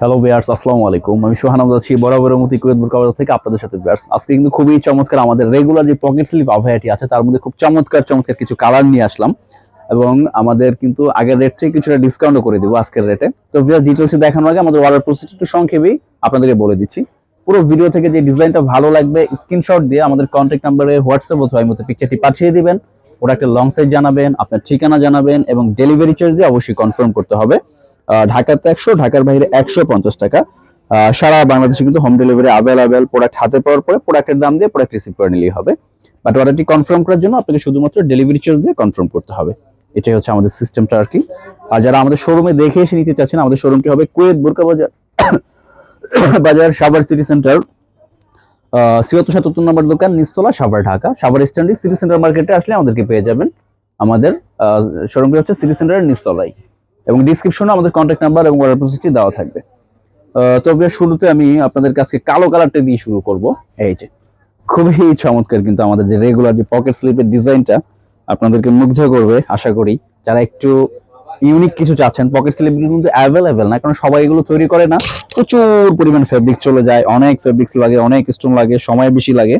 Hello বিয়ার্স আসসালামু আলাইকুম। আমি সোহান আহমদ আছি বরাবরের মতো কুয়েত বুরকাবাজার থেকে আপনাদের সাথে বিয়ার্স আজকে কিন্তু খুবই চমৎকার আমাদের রেগুলার যে পকেট স্লিপ আবহাওয়াটি আছে, তার মধ্যে খুব চমৎকার চমৎকার কিছু কালার নিয়ে আসলাম। এবং আমাদের কিন্তু আগের রেট থেকে কিছুটা ডিসকাউন্টও করে দেবো আজকের রেটে তো বিয়ার্স ডিটেলসে দেখানোর আগে আমাদের অর্ডার প্রসেস একটু সংক্ষেপেই আপনাদেরকে বলে দিচ্ছি। পুরো ভিডিও থেকে যে ডিজাইনটা ভালো লাগবে স্ক্রিনশট দিয়ে আমাদের কন্ট্যাক্ট নাম্বারে হোয়াটসঅ্যাপ অথবা এই মতো পিকচারটি পাঠিয়ে দিবেন। ওটা একটা লং সাইজ জানাবেন, আপনার ঠিকানা জানাবেন এবং ডেলিভারি চার্জ দিয়ে অবশ্যই কনফার্ম করতে হবে। ঢাকাতে একশো, ঢাকার বাইরে একশো পঞ্চাশ টাকা। সারা বাংলাদেশে কিন্তু হোম ডেলিভারি অ্যাভেলেবেল প্রোডাক্ট হাতে পাওয়ার পরে প্রোডাক্টের দাম দিয়ে প্রোডাক্ট রিসিভ করে নিলেই হবে। বাট অর্ডারটি কনফার্ম করার জন্য আপনাকে শুধুমাত্র ডেলিভারি চার্জ দিয়ে কনফার্ম করতে হবে। এটাই হচ্ছে আমাদের সিস্টেমটা আর কি। আর যারা আমাদের শোরুমে দেখে এসে নিতে চাচ্ছেন, আমাদের শোরুমটি হবে কুয়েত বুরকা বাজার। বাজার সাভার সিটি সেন্টার ছিয়াত্তর সাতাত্তর নম্বর দোকান নিস্তলা সাভার, ঢাকা। সাভার স্ট্যান্ডে সিটি সেন্টার মার্কেটে আসলে আমাদেরকে পেয়ে যাবেন। আমাদের শোরুমটি হচ্ছে সিটি সেন্টারের নিস্তলায় এবং ডিসক্রিপশনে আমাদের কন্ট্যাক্ট নাম্বার এবং প্রসেসটি দেওয়া থাকবে। তবে শুরুতে আমি আপনাদের কাছে কালো কালারটা দিয়ে শুরু করব। এই যে, খুবই চমৎকার কিন্তু আমাদের যে রেগুলার যে পকেট স্লিপের ডিজাইনটা আপনাদেরকে মুগ্ধ করবে, আশা করি। যারা একটু ইউনিক কিছু চাচ্ছেন পকেট স্লিপ কিন্তু অ্যাভেলেবেল না, কারণ সবাই এগুলো তৈরি করে না। প্রচুর পরিমাণ ফেব্রিক চলে যায়, অনেক ফেব্রিক্স লাগে, অনেক স্টোন লাগে, সময় বেশি লাগে।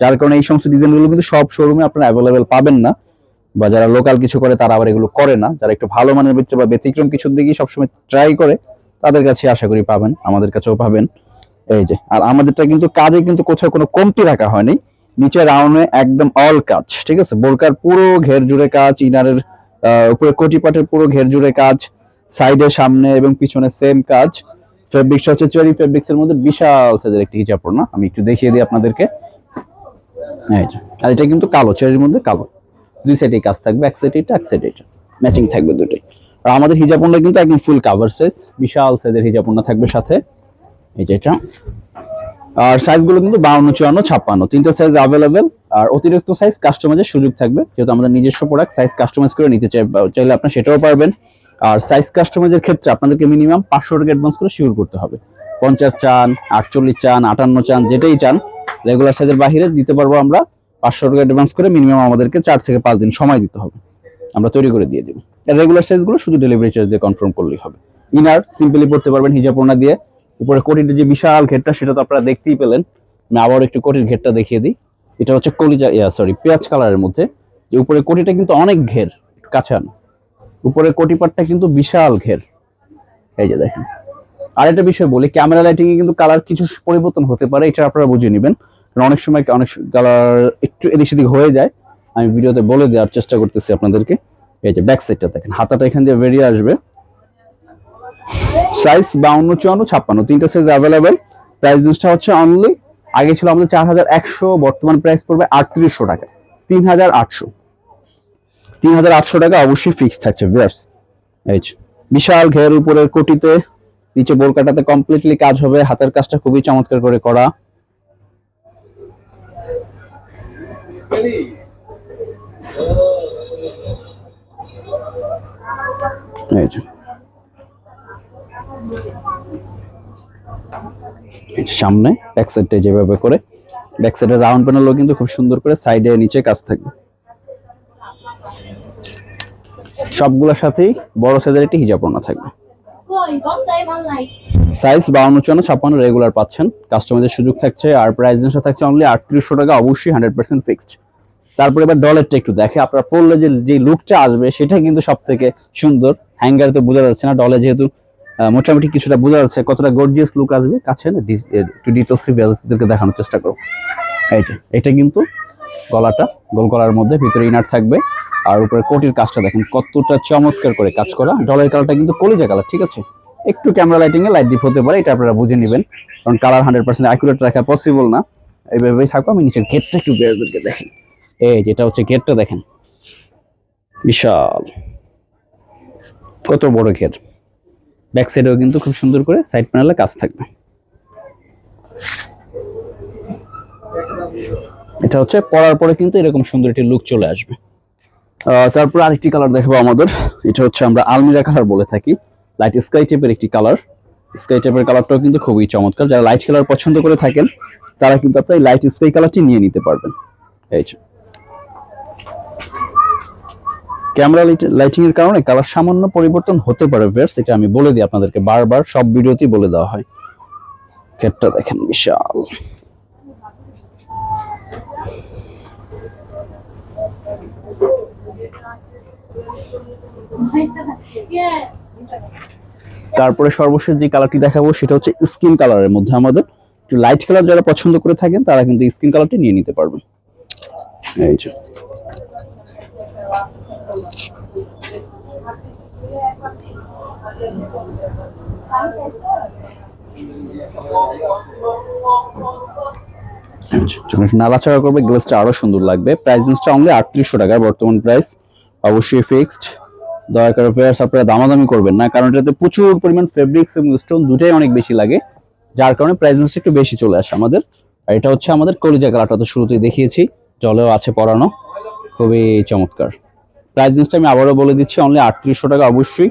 যার কারণে এই সমস্ত ডিজাইনগুলো কিন্তু সব শোরুমে আপনারা অ্যাভেলেবেল পাবেন না। বা যারা লোকাল কিছু করে, তারা আবার এগুলো করে না। যারা একটু ভালো মানের বেচছে বা ব্যতিক্রম কিছুর দিকেই সবসময় ট্রাই করে, তাদের কাছে আশা করি পাবেন, আমাদের কাছেও পাবেন। এই যে, আর আমাদেরটা কিন্তু কাজে কিন্তু কোথাও কোনো কমতি রাখা হয়নি। নিচে রাউন্ডে একদম অল কাজ, ঠিক আছে? বোরকার পুরো ঘের জুড়ে কাজ, ইনারের উপরে কোটি পাটের পুরো ঘের জুড়ে কাজ সাইডে সামনে এবং পিছনে সেম কাজ। ফেব্রিক্স হচ্ছে চেরি ফেব্রিক্স এর মধ্যে বিশাল সাইজের একটি হিজাব না আমি একটু দেখিয়ে দিই আপনাদেরকে। এই যে, আর এটা কিন্তু কালো চেরির মধ্যে কালো। দুই সাইডে কাজ থাকবে, এক সাইড এটা, এক সাইড এটা। ম্যাচিং থাকবে দুটোই। আর আমাদের হিজাবনটা কিন্তু একদম ফুল কাভার সাইজ বিশাল সাইজের হিজাবনটা থাকবে সাথে। যে এটা। আর সাইজগুলো কিন্তু বাউন্ন, চুয়ান্ন, ছাপ্পান্ন। তিনটা সাইজ অ্যাভেলেবেল আর অতিরিক্ত সাইজ কাস্টমাইজের সুযোগ থাকবে। যেহেতু আমাদের নিজস্ব প্রোডাক্ট সাইজ কাস্টমাইজ করে নিতে চাই চাইলে আপনার সেটাও পারবেন। আর সাইজ কাস্টমাইজের ক্ষেত্রে আপনাদেরকে মিনিমাম পাঁচশো টাকা অ্যাডভান্স করে শিওর করতে হবে। পঞ্চাশ চান, আটচল্লিশ চান, আটান্ন চান, যেটাই চান রেগুলার সাইজের বাহিরে দিতে পারব আমরা। পাঁচশো টাকা অ্যাডভান্স করে মিনিমাম আমাদেরকে চার থেকে পাঁচ দিন সময় দিতে হবে। আমরা তৈরি করে দিয়ে দিব। রেগুলার সাইজগুলো শুধু ডেলিভারি চার্জ দিয়ে কনফার্ম করলেই হবে। ইনার সিম্পলি পড়তে পারবেন হিজাব ওড়না দিয়ে। উপরে কোটির যে বিশাল ঘেরটা, সেটা তো আপনারা দেখতেই পেলেন। আমি আবার একটু কোটির ঘেরটা দেখিয়ে দিই। এটা হচ্ছে কলিজা, ইয়া সরি পেঁয়াজ কালারের মধ্যে। যে উপরে কোটিটা কিন্তু অনেক ঘের, একটু কাছে আন। উপরে কোটি পাটটা কিন্তু বিশাল ঘের। এই যে দেখেন। আরেকটা বিষয় বলি ক্যামেরা লাইটিং এ কিন্তু কালার কিছু পরিবর্তন হতে পারে, এটা আপনারা বুঝে নেবেন। কারণ অনেক সময় অনেক কালার একটু এদিক সেদিক হয়ে যায়, আমি ভিডিওতে বলে দেওয়ার চেষ্টা করতেছি আপনাদেরকে। এই যে ব্যাক সাইডটা দেখেন, হাতাটা এখান দিয়ে বেরিয়ে আসবে। সাইজ বাউন্ন, চুয়ান্ন, ছাপ্পান্ন, তিনটা সাইজ অ্যাভেলেবেল প্রাইস জিনিসটা হচ্ছে অনলি আগে ছিল আমাদের চার হাজার একশো, বর্তমান প্রাইস পড়বে আটত্রিশশো টাকা, তিন হাজার আটশো। তিন হাজার আটশো টাকা অবশ্যই ফিক্স থাকছে ভিউয়ার্স এই বিশাল ঘের উপরের কোটিতে, নিচে বোরকাটাতে কমপ্লিটলি কাজ হবে, হাতের কাজটা খুবই চমৎকার করে করা এই যে। এই যে সামনে ব্যাক সাইডটা যেভাবে করে ব্যাক সাইডের রাউন্ড প্যানেলও কিন্তু খুব সুন্দর করে সাইডে নিচে কাজ থাকবে। সবগুলোর সাথেই বড় সাইজের একটি হিজাব থাকবে। সাইজ বাউন্ন, চুয়ান্ন, ছাপ্পান্ন রেগুলার পাচ্ছেন। কাস্টমারদের সুযোগ থাকছে আর প্রাইস থাকছে অনলি আটত্রিশশো টাকা, অবশ্যই হান্ড্রেড পার্সেন্ট ফিক্সড তারপরে এবার ডলারটা একটু দেখে, আপনারা পড়লে যে যে লুকটা আসবে, সেটা কিন্তু সব থেকে সুন্দর। হ্যাঙ্গারে তো বোঝা যাচ্ছে না ডলে যেহেতু মোটামুটি কিছুটা বোঝা যাচ্ছে, কতটা গর্জিয়াস লুক আসবে। কাছে না একটু ডিটোসি দেখানোর চেষ্টা করো। এই যে, এটা কিন্তু গলাটা, গোল গলার মধ্যে, ভিতরে ইনার থাকবে। আর উপরে কোটির কাজটা দেখেন, কতটা চমৎকার করে কাজ করা। ডলের কালারটা কিন্তু কলিজা কালার ঠিক আছে? একটু ক্যামেরা লাইটিং এ লাইট ডিপ হতে পারে, এটা আপনারা বুঝে নেবেন। কারণ কালার হান্ড্রেড পার্সেন্ট অ্যাকুরেট রাখা পসিবল না। এইভাবেই থাকো, আমি নিচের গেটটা একটু বেরোদেরকে দেখেন এই যেটা হচ্ছে গেটটা দেখেন। বিশাল। কত বড় গেট ব্যাক সাইডেও কিন্তু খুব সুন্দর করে সাইড প্যানেলে কাজ থাকবে। এটা হচ্ছে পরার পরে কিন্তু এরকম সুন্দর একটি লুক চলে আসবে। তারপর আরেকটি কালার দেখাবো আমাদের। এটা হচ্ছে আমরা আলমিরা কালার বলে থাকি। লাইট স্কাই টাইপের একটি কালার স্কাই টাইপের কালারটাও কিন্তু খুবই চমৎকার। যারা লাইট কালার পছন্দ করে থাকেন, তারা কিন্তু আপনার এই লাইট স্কাই কালারটি নিয়ে নিতে পারবেন। এই যে। ক্যামেরা লাইটিং এর কারণে কালার সামান্য পরিবর্তন হতে পারে ভিউয়ার্স এটা আমি বলে দিই আপনাদেরকে। বারবার সব ভিডিওতেই বলে দেওয়া হয়। ক্যাটটা দেখেন বিশাল। তারপরে সর্বশেষ যে কালারটি দেখাবো, সেটা হচ্ছে স্কিন কালারের মধ্যে আমাদের। একটু লাইট কালার যারা পছন্দ করে থাকেন, তারা কিন্তু স্কিন কালারটি নিয়ে নিতে পারবেন। এই যে। যখন করবে গ্লাসটা আরও সুন্দর লাগবে। প্রাইস জিনিসটা অনলি আটত্রিশশো টাকা বর্তমান প্রাইস অবশ্যই ফিক্সড দয়া করে ফেয়ার্স আপনারা দামাদামি করবেন না, কারণ এটাতে প্রচুর পরিমাণ ফেব্রিক্স এবং স্টোন দুটাই অনেক বেশি লাগে, যার কারণে প্রাইস একটু বেশি চলে আসে আমাদের। আর এটা হচ্ছে আমাদের কলিজা কালারটা তো শুরুতেই দেখিয়েছি, জলেও আছে পরানো, খুবই চমৎকার। প্রাইস জিনিসটা আমি আবারও বলে দিচ্ছি অনলি আটত্রিশশো টাকা অবশ্যই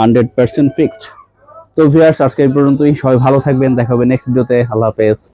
হান্ড্রেড পার্সেন্ট ফিক্সড তো ভিয়ার্স আজকে এই পর্যন্তই, সবাই ভালো থাকবেন, দেখা হবে নেক্সট ভিডিওতে আল্লাহ হাফেজ।